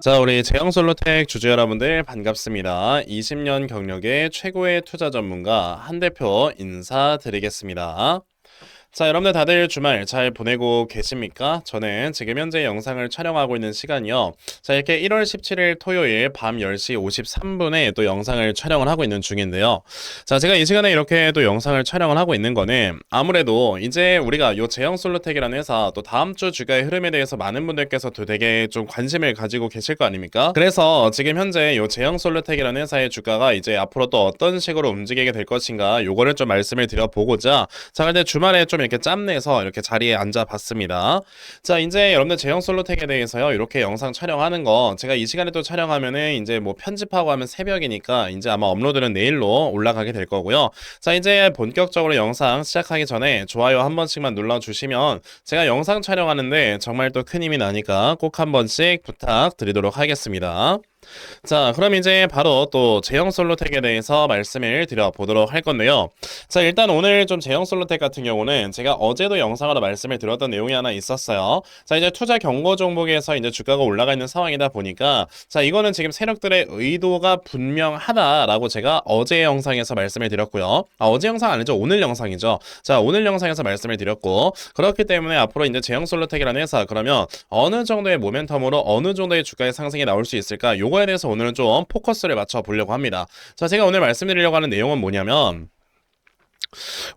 자, 우리 제형솔로텍 주주 여러분들 반갑습니다. 20년 경력의 최고의 투자 전문가 한 대표 인사드리겠습니다. 자, 여러분들 다들 주말 잘 보내고 계십니까? 저는 지금 현재 영상을 촬영하고 있는 시간이요. 자, 이렇게 1월 17일 토요일 밤 10시 53분에 또 영상을 촬영을 하고 있는 중인데요. 자, 제가 이 시간에 이렇게 또 영상을 촬영을 하고 있는 거는 아무래도 이제 우리가 요 제형 솔로텍이라는 회사 또 다음 주 주가의 흐름에 대해서 많은 분들께서도 되게 좀 관심을 가지고 계실 거 아닙니까? 그래서 지금 현재 요 제형 솔로텍이라는 회사의 주가가 이제 앞으로 또 어떤 식으로 움직이게 될 것인가 요거를 좀 말씀을 드려보고자 자, 근데 주말에 좀 이렇게 짬내서 이렇게 자리에 앉아봤습니다. 자, 이제 여러분들 제형 솔로텍에 대해서요. 이렇게 영상 촬영하는 거 제가 이 시간에 또 촬영하면은 이제 뭐 편집하고 하면 새벽이니까 이제 아마 업로드는 내일로 올라가게 될 거고요. 자, 이제 본격적으로 영상 시작하기 전에 좋아요 한 번씩만 눌러주시면 제가 영상 촬영하는데 정말 또 큰 힘이 나니까 꼭 한 번씩 부탁드리도록 하겠습니다. 자, 그럼 이제 바로 또 제형 솔로텍에 대해서 말씀을 드려보도록 할 건데요. 자, 일단 오늘 좀 제형 솔로텍 같은 경우는 제가 어제도 영상으로 말씀을 드렸던 내용이 하나 있었어요. 자, 이제 투자 경고 종목에서 이제 주가가 올라가 있는 상황이다 보니까 자, 이거는 지금 세력들의 의도가 분명하다라고 제가 어제 영상에서 말씀을 드렸고요. 아, 어제 영상 아니죠. 오늘 영상이죠. 자, 오늘 영상에서 말씀을 드렸고 그렇기 때문에 앞으로 이제 제형 솔로텍이라는 회사 그러면 어느 정도의 모멘텀으로 어느 정도의 주가의 상승이 나올 수 있을까? 요거 에 대해서 오늘은 좀 포커스를 맞춰 보려고 합니다. 자, 제가 오늘 말씀드리려고 하는 내용은 뭐냐면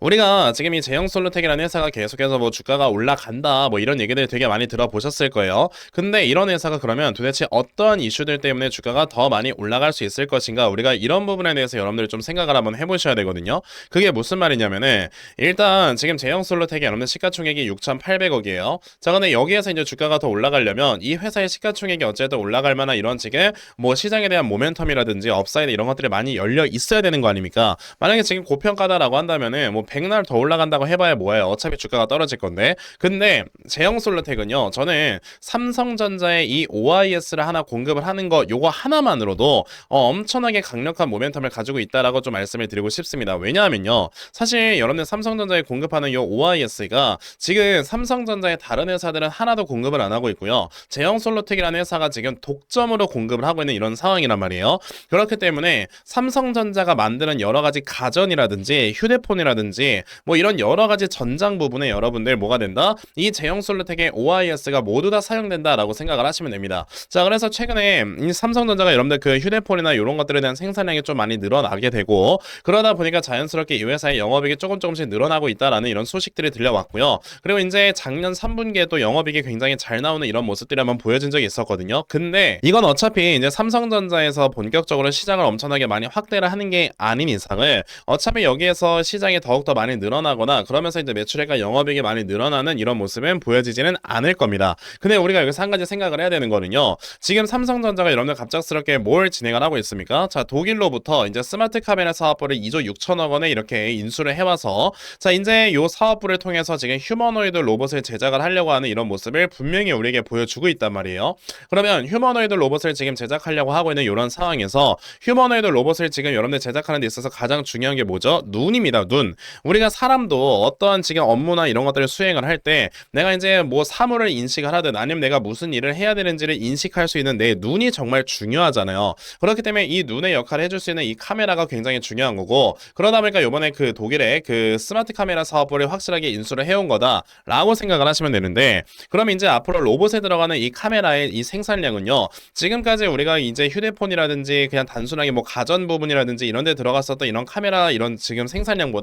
우리가 지금 이 제형 솔루텍이라는 회사가 계속해서 뭐 주가가 올라간다 뭐 이런 얘기들 되게 많이 들어보셨을 거예요. 근데 이런 회사가 그러면 도대체 어떠한 이슈들 때문에 주가가 더 많이 올라갈 수 있을 것인가 우리가 이런 부분에 대해서 여러분들 좀 생각을 한번 해보셔야 되거든요. 그게 무슨 말이냐면은 일단 지금 제형 솔루텍이 여러분들 시가총액이 6,800억이에요. 자 근데 여기에서 이제 주가가 더 올라가려면 이 회사의 시가총액이 어쨌든 올라갈 만한 이런 지금 뭐 시장에 대한 모멘텀이라든지 업사이드 이런 것들이 많이 열려 있어야 되는 거 아닙니까? 만약에 지금 고평가다라고 한다면 은뭐 백날 더 올라간다고 해봐야 뭐예요? 어차피 주가가 떨어질 건데. 근데 제형 솔루텍은요. 저는 삼성전자의 이 OIS를 하나 공급을 하는 거 요거 하나만으로도 어, 엄청나게 강력한 모멘텀을 가지고 있다라고 좀 말씀을 드리고 싶습니다. 왜냐하면요. 사실 여러분들 삼성전자에 공급하는 요 OIS가 지금 삼성전자의 다른 회사들은 하나도 공급을 안 하고 있고요. 제형 솔루텍이라는 회사가 지금 독점으로 공급을 하고 있는 이런 상황이란 말이에요. 그렇기 때문에 삼성전자가 만드는 여러 가지 가전이라든지 휴대폰 이라든지 뭐 이런 여러 가지 전장 부분에 여러분들 뭐가 된다? 이 제형 솔루텍의 OIS가 모두 다 사용된다라고 생각을 하시면 됩니다. 자, 그래서 최근에 이 삼성전자가 여러분들 그 휴대폰이나 이런 것들에 대한 생산량이 좀 많이 늘어나게 되고 그러다 보니까 자연스럽게 이 회사의 영업이익이 조금 조금씩 늘어나고 있다라는 이런 소식들이 들려왔고요. 그리고 이제 작년 3분기에 또 영업이익이 굉장히 잘 나오는 이런 모습들이 한번 보여진 적이 있었거든요. 근데 이건 어차피 이제 삼성전자에서 본격적으로 시장을 엄청나게 많이 확대를 하는 게 아닌 이상을 어차피 여기에서 시장 이 더욱더 많이 늘어나거나 그러면서 이제 매출액과 영업이익이 많이 늘어나는 이런 모습은 보여지지는 않을 겁니다. 근데 우리가 여기서 한 가지 생각을 해야 되는 거는요. 지금 삼성전자가 여러분들 갑작스럽게 뭘 진행을 하고 있습니까? 자, 독일로부터 이제 스마트 카메라 사업부를 2조 6천억 원에 이렇게 인수를 해와서 자, 이제 요 사업부를 통해서 지금 휴머노이드 로봇을 제작을 하려고 하는 이런 모습을 분명히 우리에게 보여주고 있단 말이에요. 그러면 휴머노이드 로봇을 지금 제작하려고 하고 있는 이런 상황에서 휴머노이드 로봇을 지금 여러분들 제작하는 데 있어서 가장 중요한 게 뭐죠? 눈입니다. 눈. 우리가 사람도 어떠한 지금 업무나 이런 것들을 수행을 할 때 내가 이제 뭐 사물을 인식을 하든 아니면 내가 무슨 일을 해야 되는지를 인식할 수 있는 내 눈이 정말 중요하잖아요. 그렇기 때문에 이 눈의 역할을 해줄 수 있는 이 카메라가 굉장히 중요한 거고 그러다 보니까 이번에 그 독일의 그 스마트 카메라 사업부를 확실하게 인수를 해온 거다라고 생각을 하시면 되는데 그럼 이제 앞으로 로봇에 들어가는 이 카메라의 이 생산량은요 지금까지 우리가 이제 휴대폰이라든지 그냥 단순하게 뭐 가전 부분이라든지 이런 데 들어갔었던 이런 카메라 이런 지금 생산량보다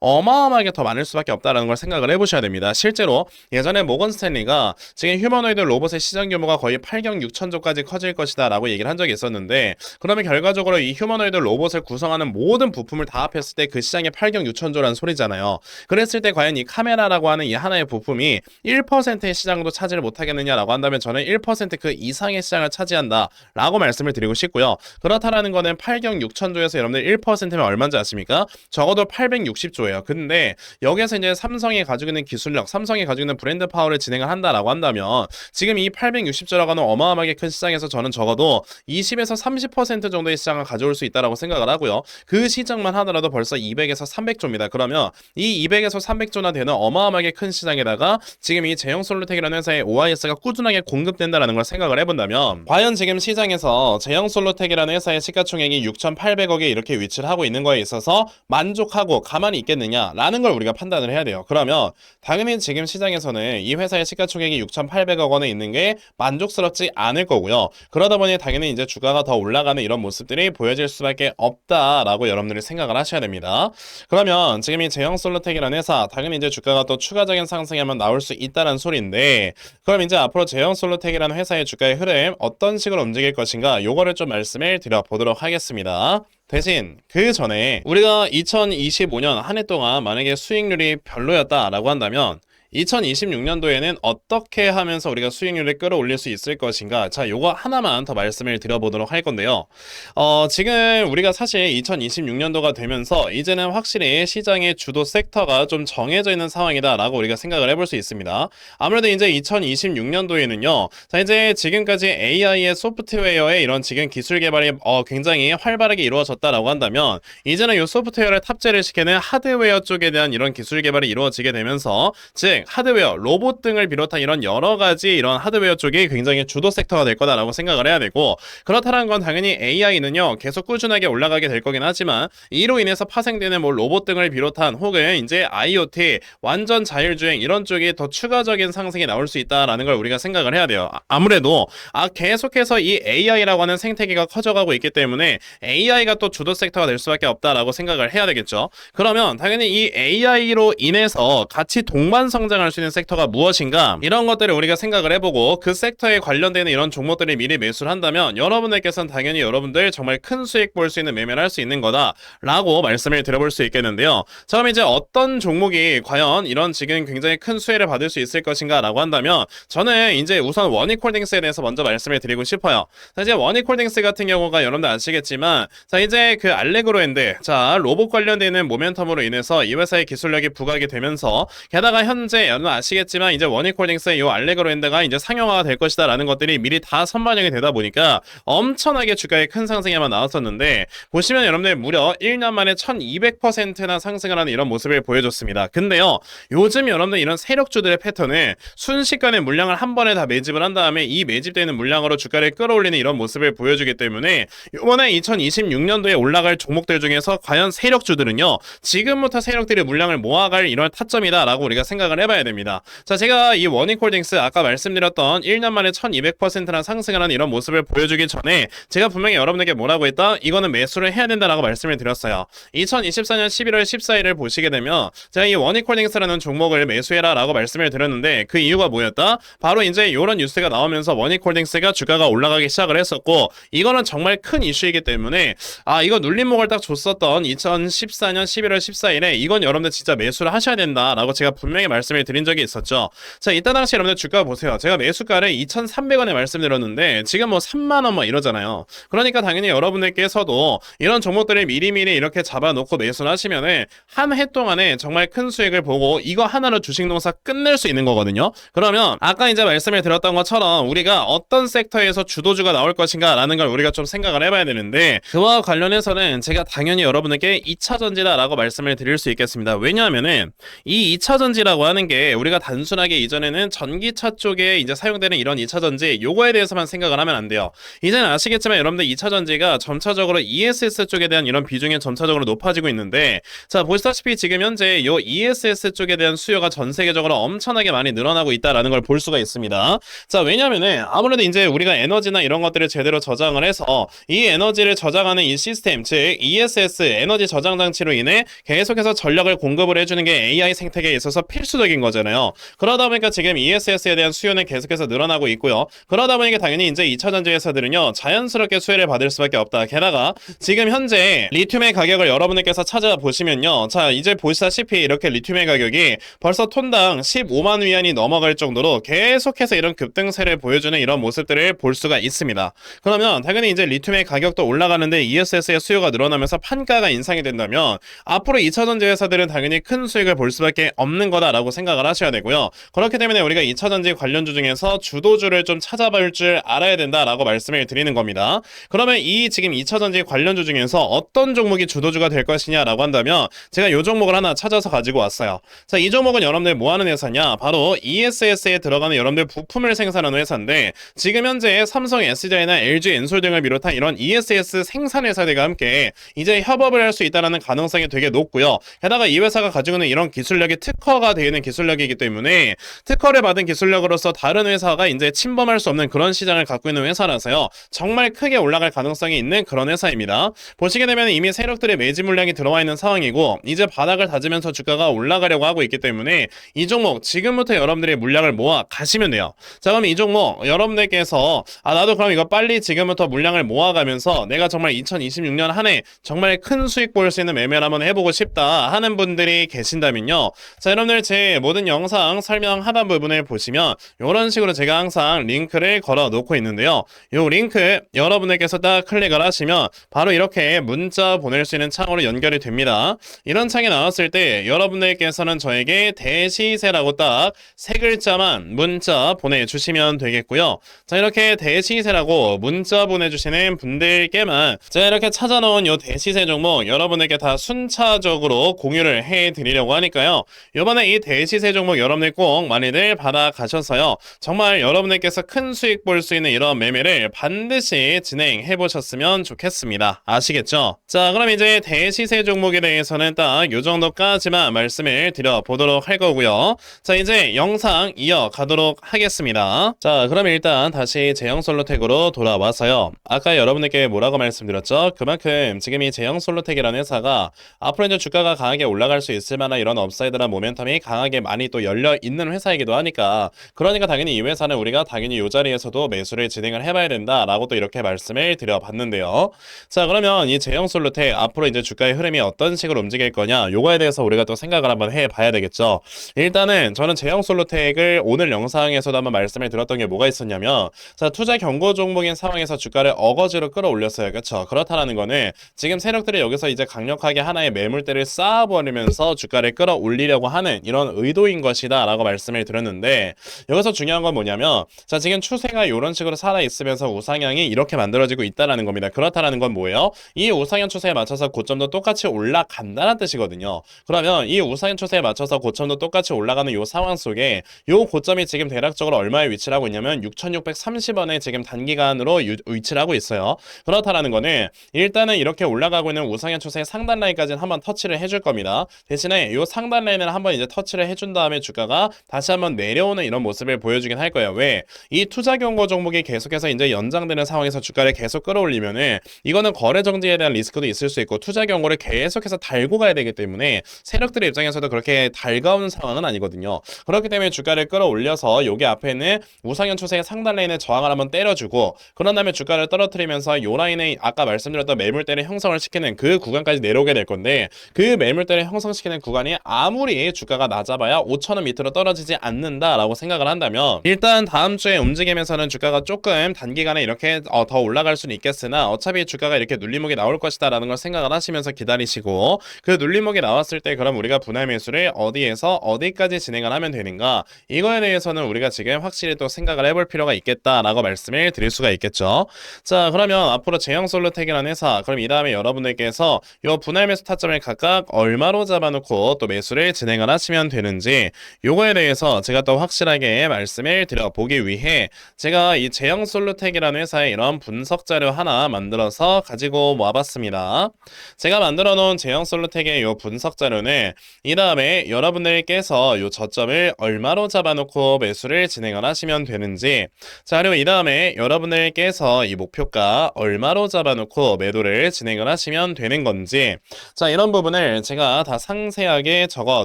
어마어마하게 더 많을 수밖에 없다라는 걸 생각을 해보셔야 됩니다. 실제로 예전에 모건 스탠리가 지금 휴머노이드 로봇의 시장 규모가 거의 8경 6천조까지 커질 것이다 라고 얘기를 한 적이 있었는데 그러면 결과적으로 이 휴머노이드 로봇을 구성하는 모든 부품을 다 합했을 때 그 시장이 8경 6천조라는 소리잖아요. 그랬을 때 과연 이 카메라라고 하는 이 하나의 부품이 1%의 시장도 차지를 못하겠느냐라고 한다면 저는 1%그 이상의 시장을 차지한다 라고 말씀을 드리고 싶고요. 그렇다라는 거는 8경 6천조에서 여러분들 1%면 얼마인지 아십니까? 적어도 860조예요. 근데 여기에서 이제 삼성이 가지고 있는 기술력, 삼성이 가지고 있는 브랜드 파워를 진행을 한다라고 한다면 지금 이 860조라고 하는 어마어마하게 큰 시장에서 저는 적어도 20에서 30% 정도의 시장을 가져올 수 있다라고 생각을 하고요. 그 시장만 하더라도 벌써 200에서 300조입니다. 그러면 이 200에서 300조나 되는 어마어마하게 큰 시장에다가 지금 이 제형 솔루텍이라는 회사의 OIS가 꾸준하게 공급된다라는 걸 생각을 해본다면 과연 지금 시장에서 제형 솔루텍이라는 회사의 시가총액이 6,800억에 이렇게 위치를 하고 있는 거에 있어서 만족하고 가만히 있겠느냐라는 걸 우리가 판단을 해야 돼요. 그러면 당연히 지금 시장에서는 이 회사의 시가총액이 6,800억 원에 있는 게 만족스럽지 않을 거고요. 그러다 보니 당연히 이제 주가가 더 올라가는 이런 모습들이 보여질 수밖에 없다라고 여러분들이 생각을 하셔야 됩니다. 그러면 지금 이 제형 솔루텍이라는 회사 당연히 이제 주가가 또 추가적인 한번 나올 수 있다는 소리인데 그럼 이제 앞으로 제형 솔루텍이라는 회사의 주가의 흐름 어떤 식으로 움직일 것인가 요거를 좀 말씀을 드려보도록 하겠습니다. 대신 그 전에 우리가 2025년 한 해 동안 만약에 수익률이 별로였다라고 한다면 2026년도에는 어떻게 하면서 우리가 수익률을 끌어올릴 수 있을 것인가? 자, 요거 하나만 더 말씀을 드려보도록 할 건데요. 어, 지금 우리가 사실 2026년도가 되면서 이제는 확실히 시장의 주도 섹터가 좀 정해져 있는 상황이다 라고 우리가 생각을 해볼 수 있습니다. 아무래도 이제 2026년도에는요. 자, 이제 지금까지 AI의 소프트웨어의 이런 지금 기술 개발이 어, 굉장히 활발하게 이루어졌다라고 한다면 이제는 이 소프트웨어를 탑재를 시키는 하드웨어 쪽에 대한 이런 기술 개발이 이루어지게 되면서 즉 하드웨어, 로봇 등을 비롯한 이런 여러 가지 이런 하드웨어 쪽이 굉장히 주도 섹터가 될 거다라고 생각을 해야 되고 그렇다는 건 당연히 AI는요 계속 꾸준하게 올라가게 될 거긴 하지만 이로 인해서 파생되는 뭐 로봇 등을 비롯한 혹은 이제 IoT 완전 자율주행 이런 쪽이 더 추가적인 상승이 나올 수 있다라는 걸 우리가 생각을 해야 돼요. 아- 아무래도 아 계속해서 이 AI라고 하는 생태계가 커져가고 있기 때문에 AI가 또 주도 섹터가 될 수밖에 없다라고 생각을 해야 되겠죠. 그러면 당연히 이 AI로 인해서 같이 동반 성 장할 수 있는 섹터가 무엇인가 이런 것들을 우리가 생각을 해보고 그 섹터에 관련되는 이런 종목들을 미리 매수를 한다면 여러분들께서는 당연히 여러분들 정말 큰 수익 볼 수 있는 매매를 할 수 있는 거다라고 말씀을 드려볼 수 있겠는데요. 자 그럼 이제 어떤 종목이 과연 이런 지금 굉장히 큰 수혜를 받을 수 있을 것인가라고 한다면 저는 이제 우선 원익홀딩스에 대해서 먼저 말씀을 드리고 싶어요. 자 이제 원익홀딩스 같은 경우가 여러분들 아시겠지만 자 이제 그 알레그로엔드 자 로봇 관련되는 모멘텀으로 인해서 이 회사의 기술력이 부각이 되면서 게다가 현재 여러분 아시겠지만 이제 원익홀딩스의 이 알레그로엔드가 이제 상용화가 될 것이다 라는 것들이 미리 다 선반영이 되다 보니까 엄청나게 주가에 큰 상승이만 나왔었는데 보시면 여러분들 무려 1년 만에 1200%나 상승을 하는 이런 모습을 보여줬습니다. 근데요 요즘 여러분들 이런 세력주들의 패턴은 순식간에 물량을 한 번에 다 매집을 한 다음에 이 매집되는 물량으로 주가를 끌어올리는 이런 모습을 보여주기 때문에 이번에 2026년도에 올라갈 종목들 중에서 과연 세력주들은요 지금부터 세력들이 물량을 모아갈 이런 타점이다라고 우리가 생각을 해 봐야 됩니다. 자 제가 이 원익홀딩스 아까 말씀드렸던 1년 만에 1200%나 상승을 하는 이런 모습을 보여주기 전에 제가 분명히 여러분에게 뭐라고 했다? 이거는 매수를 해야 된다라고 말씀을 드렸어요. 2024년 11월 14일을 보시게 되면 제가 이 원익홀딩스라는 종목을 매수해라 라고 말씀을 드렸는데 그 이유가 뭐였다? 바로 이제 이런 뉴스가 나오면서 원익홀딩스가 주가가 올라가기 시작을 했었고 이거는 정말 큰 이슈이기 때문에 아 이거 눌림목을 딱 줬었던 2014년 11월 14일에 이건 여러분들 진짜 매수를 하셔야 된다라고 제가 분명히 말씀을 드린 적이 있었죠. 자 이때 당시 여러분들 주가 보세요. 제가 매수가를 2,300원에 말씀드렸는데 지금 뭐 3만 원 뭐 이러잖아요. 그러니까 당연히 여러분들께서도 이런 종목들을 미리미리 이렇게 잡아놓고 매수를 하시면은 한 해 동안에 정말 큰 수익을 보고 이거 하나로 주식 농사 끝낼 수 있는 거거든요. 그러면 아까 이제 말씀을 드렸던 것처럼 우리가 어떤 섹터에서 주도주가 나올 것인가라는 걸 우리가 좀 생각을 해봐야 되는데 그와 관련해서는 제가 당연히 여러분에게 2차 전지다라고 말씀을 드릴 수 있겠습니다. 왜냐하면은 이 2차 전지라고 하는 게 우리가 단순하게 이전에는 전기차 쪽에 이제 사용되는 이런 2차 전지 요거에 대해서만 생각을 하면 안 돼요. 이제는 아시겠지만 여러분들 2차 전지가 점차적으로 ESS 쪽에 대한 이런 비중이 점차적으로 높아지고 있는데 자 보시다시피 지금 현재 요 ESS 쪽에 대한 수요가 전 세계적으로 엄청나게 많이 늘어나고 있다라는 걸 볼 수가 있습니다. 자 왜냐면은 아무래도 이제 우리가 에너지나 이런 것들을 제대로 저장을 해서 이 에너지를 저장하는 이 시스템 즉 ESS 에너지 저장 장치로 인해 계속해서 전력을 공급을 해주는 게 AI 생태계에 있어서 필수적인 종목인 거잖아요. 그러다 보니까 지금 ESS에 대한 수요는 계속해서 늘어나고 있고요. 그러다 보니까 당연히 이제 2차 전지 회사들은요 자연스럽게 수혜를 받을 수밖에 없다. 게다가 지금 현재 리튬의 가격을 여러분들께서 찾아보시면요. 자 이제 보시다시피 이렇게 리튬의 가격이 벌써 톤당 15만 위안이 넘어갈 정도로 계속해서 이런 급등세를 보여주는 이런 모습들을 볼 수가 있습니다. 그러면 당연히 이제 리튬의 가격도 올라가는데 ESS의 수요가 늘어나면서 판가가 인상이 된다면 앞으로 2차 전지 회사들은 당연히 큰 수익을 볼 수밖에 없는 거다라고 생각 을 하셔야 되고요. 그렇기 때문에 우리가 2차전지 관련주 중에서 주도주를 좀 찾아볼 줄 알아야 된다라고 말씀을 드리는 겁니다. 그러면 이 지금 2차전지 관련주 중에서 어떤 종목이 주도주가 될 것이냐라고 한다면 제가 이 종목을 하나 찾아서 가지고 왔어요. 자, 이 종목은 여러분들 뭐 하는 회사냐? 바로 ESS에 들어가는 여러분들 부품을 생산하는 회사인데 지금 현재 삼성 SDI나 LG 엔솔 등을 비롯한 이런 ESS 생산 회사들과 함께 이제 협업을 할 수 있다는 가능성이 되게 높고요. 게다가 이 회사가 가지고 있는 이런 기술력이 특허가 되어 있는 기술 력이기 때문에 특허를 받은 기술력으로서 다른 회사가 이제 침범할 수 없는 그런 시장을 갖고 있는 회사라서요. 정말 크게 올라갈 가능성이 있는 그런 회사입니다. 보시게 되면 이미 세력들의 매지 물량이 들어와 있는 상황이고 이제 바닥을 다지면서 주가가 올라가려고 하고 있기 때문에 이 종목 지금부터 여러분들이 물량을 모아 가시면 돼요. 자 그럼 이 종목 여러분들께서 아 나도 그럼 이거 빨리 지금부터 물량을 모아가면서 내가 정말 2026년 한 해 정말 큰 수익 볼 수 있는 매매를 한번 해보고 싶다 하는 분들이 계신다면요. 자 여러분들 제 모든 영상 설명 하단 부분을 보시면 이런 식으로 제가 항상 링크를 걸어 놓고 있는데요. 이 링크 여러분들께서 딱 클릭을 하시면 바로 이렇게 문자 보낼 수 있는 창으로 연결이 됩니다. 이런 창이 나왔을 때 여러분들께서는 저에게 대시세라고 딱 세 글자만 문자 보내주시면 되겠고요. 자 이렇게 대시세라고 문자 보내주시는 분들께만 제가 이렇게 찾아놓은 요 대시세 종목 여러분에게 다 순차적으로 공유를 해드리려고 하니까요. 이번에 이 대시 세 종목 여러분들 꼭 많이들 받아가셔서요. 정말 여러분들께서 큰 수익 볼 수 있는 이런 매매를 반드시 진행해 보셨으면 좋겠습니다. 아시겠죠? 자 그럼 이제 대시세 종목에 대해서는 딱 요 정도까지만 말씀을 드려보도록 할 거고요. 자 이제 영상 이어가도록 하겠습니다. 자 그럼 일단 다시 제형 솔로텍으로 돌아와서요. 아까 여러분들께 뭐라고 말씀드렸죠? 그만큼 지금 이 제형 솔로텍이라는 회사가 앞으로 이제 주가가 강하게 올라갈 수 있을 만한 이런 업사이드나 모멘텀이 강하게 많이 또 열려 있는 회사이기도 하니까 그러니까 당연히 이 회사는 우리가 당연히 이 자리에서도 매수를 진행을 해봐야 된다라고 또 이렇게 말씀을 드려봤는데요. 자 그러면 이 제형 솔루텍 앞으로 이제 주가의 흐름이 어떤 식으로 움직일 거냐 요거에 대해서 우리가 또 생각을 한번 해봐야 되겠죠. 일단은 저는 제형 솔루텍을 오늘 영상에서도 한번 말씀을 드렸던 게 뭐가 있었냐면 자 투자 경고 종목인 상황에서 주가를 어거지로 끌어올렸어요. 그렇죠? 그렇다라는 거는 지금 세력들이 여기서 이제 강력하게 하나의 매물대를 쌓아버리면서 주가를 끌어올리려고 하는 이런 의 도인 것이다 라고 말씀을 드렸는데 여기서 중요한 건 뭐냐면 자 지금 추세가 이런 식으로 살아 있으면서 우상향이 이렇게 만들어지고 있다라는 겁니다. 그렇다라는 건 뭐예요? 이 우상향 추세에 맞춰서 고점도 똑같이 올라간다는 뜻이거든요. 그러면 이 우상향 추세에 맞춰서 고점도 똑같이 올라가는 이 상황 속에 이 고점이 지금 대략적으로 얼마에 위치를 하고 있냐면 6,630원에 지금 단기간으로 유, 위치를 하고 있어요. 그렇다라는 거는 일단은 이렇게 올라가고 있는 우상향 추세의 상단 라인까지는 한번 터치를 해줄 겁니다. 대신에 이 상단 라인을 한번 이제 터치를 해준 다음에 주가가 다시 한번 내려오는 이런 모습을 보여주긴 할 거예요. 왜? 이 투자 경고 종목이 계속해서 이제 연장되는 상황에서 주가를 계속 끌어올리면은 이거는 거래 정지에 대한 리스크도 있을 수 있고 투자 경고를 계속해서 달고 가야 되기 때문에 세력들의 입장에서도 그렇게 달가운 상황은 아니거든요. 그렇기 때문에 주가를 끌어올려서 여기 앞에는 우상현 추세의 상단 라인에 저항을 한번 때려주고 그런 다음에 주가를 떨어뜨리면서 요 라인에 아까 말씀드렸던 매물대를 형성을 시키는 그 구간까지 내려오게 될 건데 그 매물대를 형성시키는 구간이 아무리 주가가 낮아봐야 5천원 밑으로 떨어지지 않는다라고 생각을 한다면 일단 다음 주에 움직이면서는 주가가 조금 단기간에 이렇게 어, 더 올라갈 수는 있겠으나 어차피 주가가 이렇게 눌림목이 나올 것이다라는 걸 생각을 하시면서 기다리시고 그 눌림목이 나왔을 때 그럼 우리가 분할 매수를 어디에서 어디까지 진행을 하면 되는가 이거에 대해서는 우리가 지금 확실히 또 생각을 해볼 필요가 있겠다라고 말씀을 드릴 수가 있겠죠. 자 그러면 앞으로 제형 솔루텍이라는 회사 그럼 이 다음에 여러분들께서 이 분할 매수 타점을 각각 얼마로 잡아놓고 또 매수를 진행을 하시면 되는 지 요거에 대해서 제가 또 확실하게 말씀을 드려보기 위해 제가 이 제형 솔루텍이라는 회사의 이런 분석 자료 하나 만들어서 가지고 와봤습니다. 제가 만들어 놓은 제형 솔루텍의 요 분석 자료는 이 다음에 여러분들께서 요 저점을 얼마로 잡아놓고 매수를 진행을 하시면 되는지 자 그리고 이 다음에 여러분들께서 이 목표가 얼마로 잡아놓고 매도를 진행을 하시면 되는 건지 자 이런 부분을 제가 다 상세하게 적어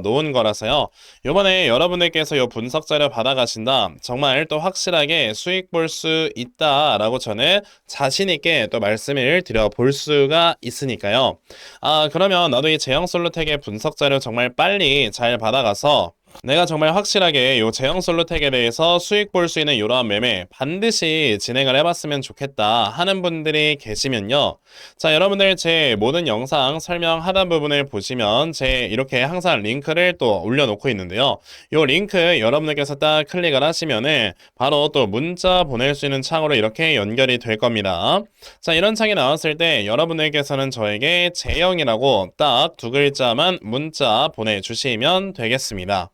놓은 거라서요 요번에 여러분들께서 요 분석 자료 받아가신다. 정말 또 확실하게 수익 볼 수 있다 라고 저는 자신있게 또 말씀을 드려 볼 수가 있으니까요. 아, 그러면 나도 이 제형 솔루텍의 분석 자료 정말 빨리 잘 받아가서 내가 정말 확실하게 요 제형 솔루텍에 대해서 수익 볼 수 있는 이러한 매매 반드시 진행을 해봤으면 좋겠다 하는 분들이 계시면요. 자, 여러분들 제 모든 영상 설명 하단 부분을 보시면 제 이렇게 항상 링크를 또 올려놓고 있는데요. 요 링크 여러분들께서 딱 클릭을 하시면은 바로 또 문자 보낼 수 있는 창으로 이렇게 연결이 될 겁니다. 자, 이런 창이 나왔을 때 여러분들께서는 저에게 제형이라고 딱 두 글자만 문자 보내주시면 되겠습니다.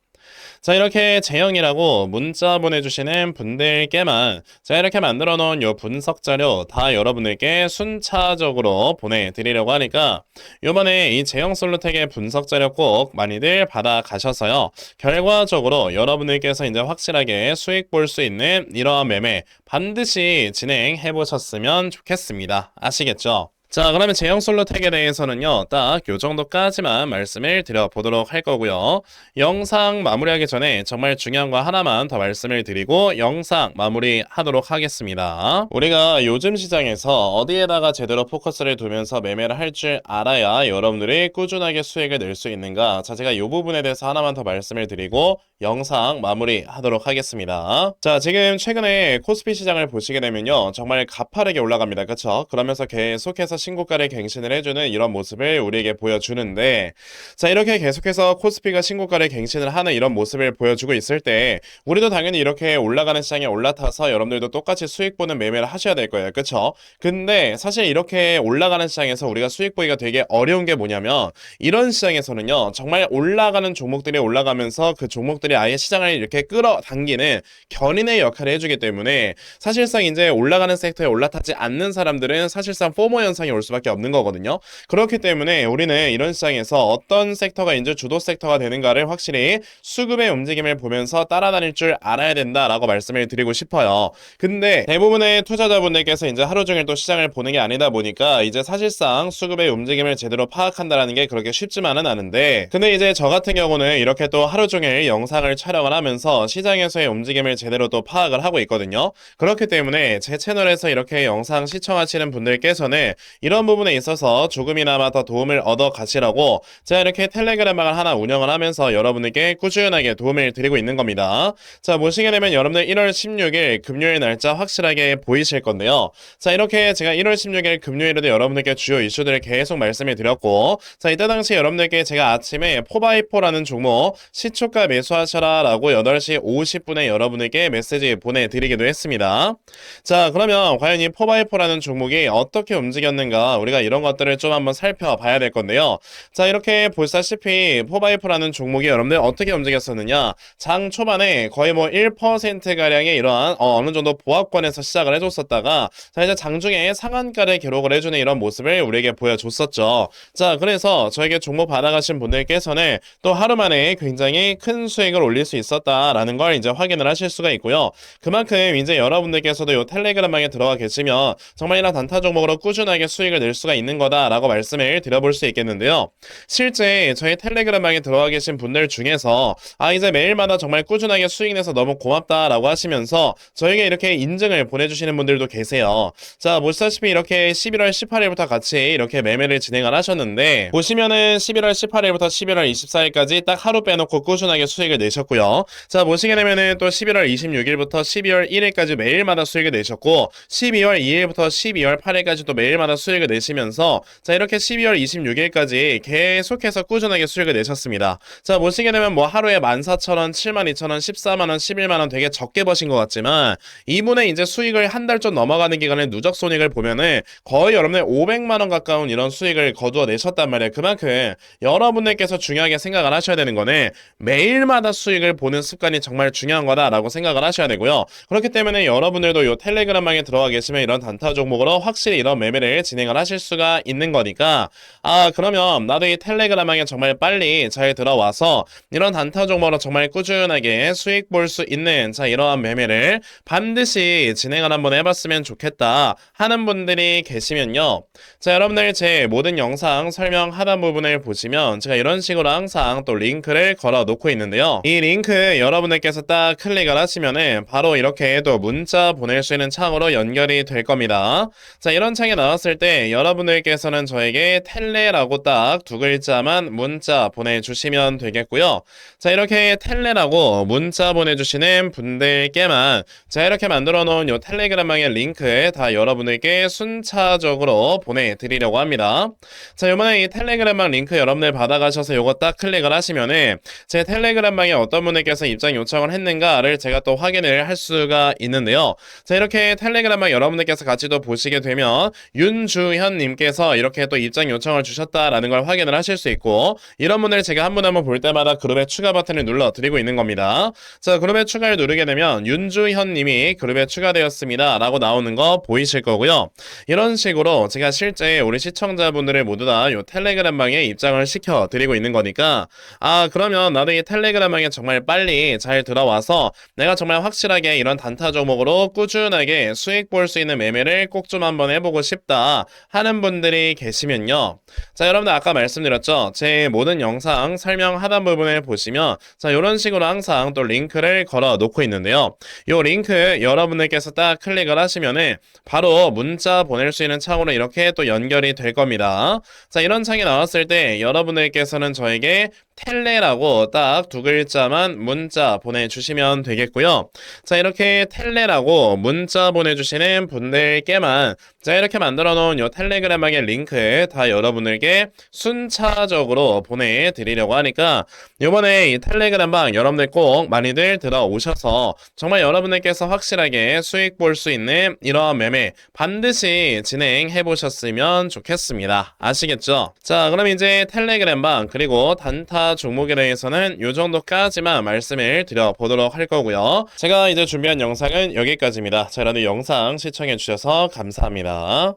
자, 이렇게 제형이라고 문자 보내주시는 분들께만 자, 이렇게 만들어 놓은 요 분석 자료 다 여러분들께 순차적으로 보내드리려고 하니까 요번에 이 제형 솔루텍의 분석 자료 꼭 많이들 받아 가셔서요. 결과적으로 여러분들께서 이제 확실하게 수익 볼 수 있는 이러한 매매 반드시 진행해 보셨으면 좋겠습니다. 아시겠죠? 자, 그러면 제형 솔루텍에 대해서는요, 딱 요 정도까지만 말씀을 드려보도록 할 거고요. 영상 마무리하기 전에 정말 중요한 거 하나만 더 말씀을 드리고 영상 마무리 하도록 하겠습니다. 우리가 요즘 시장에서 어디에다가 제대로 포커스를 두면서 매매를 할 줄 알아야 여러분들이 꾸준하게 수익을 낼 수 있는가? 자, 제가 이 부분에 대해서 하나만 더 말씀을 드리고 영상 마무리 하도록 하겠습니다. 자, 지금 최근에 코스피 시장을 보시게 되면요, 정말 가파르게 올라갑니다. 그렇죠? 그러면서 계속해서 신고가를 갱신을 해주는 이런 모습을 우리에게 보여주는데 자 이렇게 계속해서 코스피가 신고가를 갱신을 하는 이런 모습을 보여주고 있을 때 우리도 당연히 이렇게 올라가는 시장에 올라타서 여러분들도 똑같이 수익 보는 매매를 하셔야 될 거예요. 그쵸? 근데 사실 이렇게 올라가는 시장에서 우리가 수익 보기가 되게 어려운 게 뭐냐면 이런 시장에서는요 정말 올라가는 종목들이 올라가면서 그 종목들이 아예 시장을 이렇게 끌어당기는 견인의 역할을 해주기 때문에 사실상 이제 올라가는 섹터에 올라타지 않는 사람들은 사실상 포모 현상이 올 수밖에 없는 거거든요. 그렇기 때문에 우리는 이런 시장에서 어떤 섹터가 이제 주도 섹터가 되는가를 확실히 수급의 움직임을 보면서 따라다닐 줄 알아야 된다라고 말씀을 드리고 싶어요. 근데 대부분의 투자자분들께서 이제 하루 종일 또 시장을 보는 게 아니다 보니까 이제 사실상 수급의 움직임을 제대로 파악한다라는 게 그렇게 쉽지만은 않은데 근데 이제 저 같은 경우는 이렇게 또 하루 종일 영상을 촬영을 하면서 시장에서의 움직임을 제대로 또 파악을 하고 있거든요. 그렇기 때문에 제 채널에서 이렇게 영상 시청하시는 분들께서는 이런 부분에 있어서 조금이나마 더 도움을 얻어 가시라고 제가 이렇게 텔레그램방을 하나 운영을 하면서 여러분에게 꾸준하게 도움을 드리고 있는 겁니다. 자, 보시게 되면 여러분들 1월 16일 금요일 날짜 확실하게 보이실 건데요. 자, 이렇게 제가 1월 16일 금요일에도 여러분들께 주요 이슈들을 계속 말씀을 드렸고, 자, 이때 당시 여러분들께 제가 아침에 포바이포라는 종목 시초가 매수하셔라 라고 8시 50분에 여러분에게 메시지 보내드리기도 했습니다. 자, 그러면 과연 이 포바이포라는 종목이 어떻게 움직였는가 우리가 이런 것들을 좀 한번 살펴봐야 될 건데요. 자, 이렇게 보시다시피 포바이포라는 종목이 여러분들 어떻게 움직였었느냐? 장 초반에 거의 뭐 1%가량의 이러한 어, 느 정도 보합권에서 시작을 해줬었다가 자, 이제 장중에 상한가를 기록을 해주는 이런 모습을 우리에게 보여줬었죠. 자, 그래서 저에게 종목 받아가신 분들께서는 또 하루 만에 굉장히 큰 수익을 올릴 수 있었다라는 걸 이제 확인을 하실 수가 있고요. 그만큼 이제 여러분들께서도 이 텔레그램방에 들어가 계시면 정말 이런 단타 종목으로 꾸준하게 수익을 낼 수가 있는 거다라고 말씀을 드려볼 수 있겠는데요. 실제 저희 텔레그램방에 들어가 계신 분들 중에서 아 이제 매일마다 정말 꾸준하게 수익 내서 너무 고맙다라고 하시면서 저에게 이렇게 인증을 보내주시는 분들도 계세요. 자 보시다시피 이렇게 11월 18일부터 같이 이렇게 매매를 진행을 하셨는데 보시면은 11월 18일부터 11월 24일까지 딱 하루 빼놓고 꾸준하게 수익을 내셨고요. 자 보시게 되면은 또 11월 26일부터 12월 1일까지 매일마다 수익을 내셨고 12월 2일부터 12월 8일까지 또 매일마다 수익을 내시면서 자 이렇게 12월 26일까지 계속해서 꾸준하게 수익을 내셨습니다. 자 보시게 되면 뭐 하루에 14,000원, 72,000원, 14만원, 11만원 되게 적게 버신 것 같지만 이분의 이제 수익을 한 달 좀 넘어가는 기간에 누적 손익을 보면은 거의 여러분의 500만원 가까운 이런 수익을 거두어 내셨단 말이에요. 그만큼 여러분들께서 중요하게 생각을 하셔야 되는 거는 매일마다 수익을 보는 습관이 정말 중요한 거다라고 생각을 하셔야 되고요. 그렇기 때문에 여러분들도 이 텔레그램방에 들어가 계시면 이런 단타 종목으로 확실히 이런 매매를 진행 진행을 하실 수가 있는 거니까. 아 그러면 나도 이 텔레그램방에 정말 빨리 잘 들어와서 이런 단타 종목으로 정말 꾸준하게 수익 볼 수 있는 자 이러한 매매를 반드시 진행을 한번 해봤으면 좋겠다 하는 분들이 계시면요. 자 여러분들 제 모든 영상 설명 하단 부분을 보시면 제가 이런 식으로 항상 또 링크를 걸어 놓고 있는데요. 이 링크 여러분들께서 딱 클릭을 하시면은 바로 이렇게 또 문자 보낼 수 있는 창으로 연결이 될 겁니다. 자 이런 창이 나왔을 때 여러분들께서는 저에게 텔레라고 딱 두 글자만 문자 보내주시면 되겠고요. 자 이렇게 텔레라고 문자 보내주시는 분들께만 자 이렇게 만들어 놓은 요 텔레그램방의 링크 다 여러분들께 순차적으로 보내드리려고 합니다. 자 요번에 이 텔레그램방 링크 여러분들 받아가셔서 요거 딱 클릭을 하시면은 제 텔레그램방에 어떤 분들께서 입장 요청을 했는가를 제가 또 확인을 할 수가 있는데요. 자 이렇게 텔레그램방 여러분들께서 같이 또 보시게 되면 윤주 현님께서 이렇게 또 입장 요청을 주셨다라는 걸 확인을 하실 수 있고 이런 분들 제가 한 분 한 분 볼 때마다 그룹에 추가 버튼을 눌러 드리고 있는 겁니다. 자 그룹에 추가를 누르게 되면 윤주현님이 그룹에 추가되었습니다 라고 나오는 거 보이실 거고요. 이런 식으로 제가 실제 우리 시청자분들을 모두 다 요 텔레그램 방에 입장을 시켜 드리고 있는 거니까 아 그러면 나도 이 텔레그램 방에 정말 빨리 잘 들어와서 내가 정말 확실하게 이런 단타 종목으로 꾸준하게 수익 볼 수 있는 매매를 꼭 좀 한번 해보고 싶다 하는 분들이 계시면요. 자 여러분들 아까 말씀드렸죠? 제 모든 영상 설명 하단 부분을 보시면 자 이런 식으로 항상 또 링크를 걸어 놓고 있는데요. 요 링크 여러분들께서 딱 클릭을 하시면은 바로 문자 보낼 수 있는 창으로 이렇게 또 연결이 될 겁니다. 자 이런 창이 나왔을 때 여러분들께서는 저에게 텔레라고 딱 두 글자만 문자 보내주시면 되겠고요. 자, 이렇게 텔레라고 문자 보내주시는 분들께만 자, 이렇게 만들어 놓은 요 텔레그램방의 링크 다 여러분들께 순차적으로 보내드리려고 하니까 요번에 이 텔레그램방 여러분들 꼭 많이들 들어오셔서 정말 여러분들께서 확실하게 수익 볼 수 있는 이러한 매매 반드시 진행해 보셨으면 좋겠습니다. 아시겠죠? 자, 그럼 이제 텔레그램방 그리고 단타 종목에 대해서는 요 정도까지만 말씀을 드려보도록 할 거고요. 제가 이제 준비한 영상은 여기까지입니다. 자, 여러분 영상 시청해 주셔서 감사합니다.